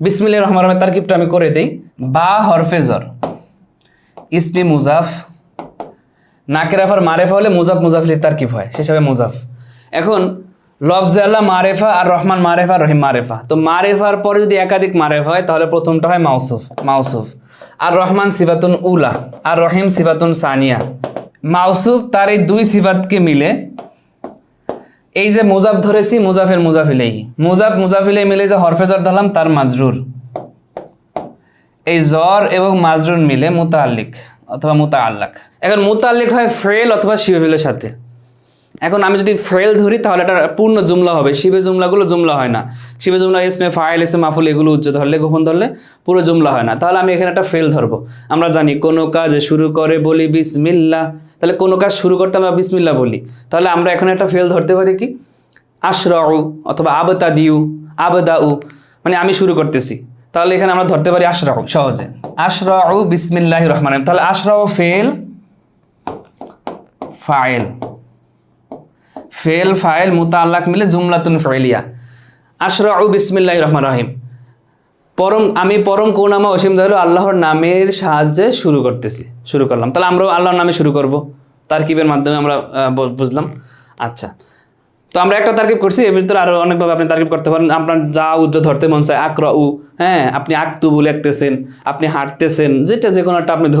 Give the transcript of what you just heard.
বিসমিল্লা রহমান রহমান তারকিবটা আমি করে দিই। বা হরফেজর ইসমি মুজাফ। নাকেরাফার মারেফা হলে মুজাফ মুজাফির তারকিব হয়। সে হিসাবে মুজাফ। এখন, লফজে আল্লাহ মারেফা আর রহমান মারেফা রহিম মারেফা। তো মারেফার পরে যদি একাধিক মারেফা হয়, তাহলে প্রথমটা হয় মাউসুফ মাউসুফ। আর রহমান সিফাতুন উলা, আর রহিম সিফাতুন সানিয়া। মাউসুফ তার এই দুই সিফাতকে মিলে এই যে মুজাফ ধরেছি, মুজাফের মুজাফিলেই। মুজাফ, মুজাফিলে মিলে যে হরফেজর ধরলাম, তার মাজরুর। এই জ্বর এবং মাজরুর মিলে মুতাল্লিক অথবা মুতাআল্লাক। এখন মুতাল্লিক হয় ফ্রেল অথবা শিবেফিলের সাথে। এখন আমি যদি ফ্রেল ধরি, তাহলে এটা পূর্ণ জুমলা হবে। শিবে জুমলাগুলো জুমলা হয় না। শিবে জুমলা ইসমে ফাইল, ইসমে মাফুল, এগুলো উচ্চ ধরলে, গোপন ধরলে পুরো জুমলা হয় না। তাহলে আমি এখানে একটা ফেল ধরবো। আমরা জানি, কোনো কাজ শুরু করে বলি বিসমিল্লা তাহলে কোনো কাজ শুরু করতে আমরা বিসমিল্লা বলি। তাহলে আমরা এখানে একটা ফেল ধরতে পারি কি? আশরাউ অথবা আবতা দিউ আবদাউ মানে আমি শুরু করতেছি। তাহলে এখানে আমরা ধরতে পারি আশরাউ সহজে। আশরাউ বিসমিল্লাহ রহমান রহিম। তাহলে আশরাউ ফেল ফাইল। ফেল, ফাইল মুতাল্লাক মিলে জুমলাতুন ফাইলিয়া। আশরাউ বিসমিল্লাহ রহমান রহিম। পরম, আমি পরম করুণামা অসীম দয়ালু আল্লাহর নামের সাহায্যে শুরু করতেছি, শুরু করলাম। তাহলে আমরাও আল্লাহর নামে শুরু করব। তারকিবের মাধ্যমে আমরা বুঝলাম। আচ্ছা। তো আমরা একটা তারকিব করছি, এর ভিতরে আরও অনেকভাবে আপনি তারকিব করতে পারেন। আপনার যা উজ্জ ধরতে মন চায় আক্র উ হ্যাঁ আপনি আক্তু বলে লিখতেছেন আপনি হাঁটতেছেন, যেটা যে একটা আপনি ধরে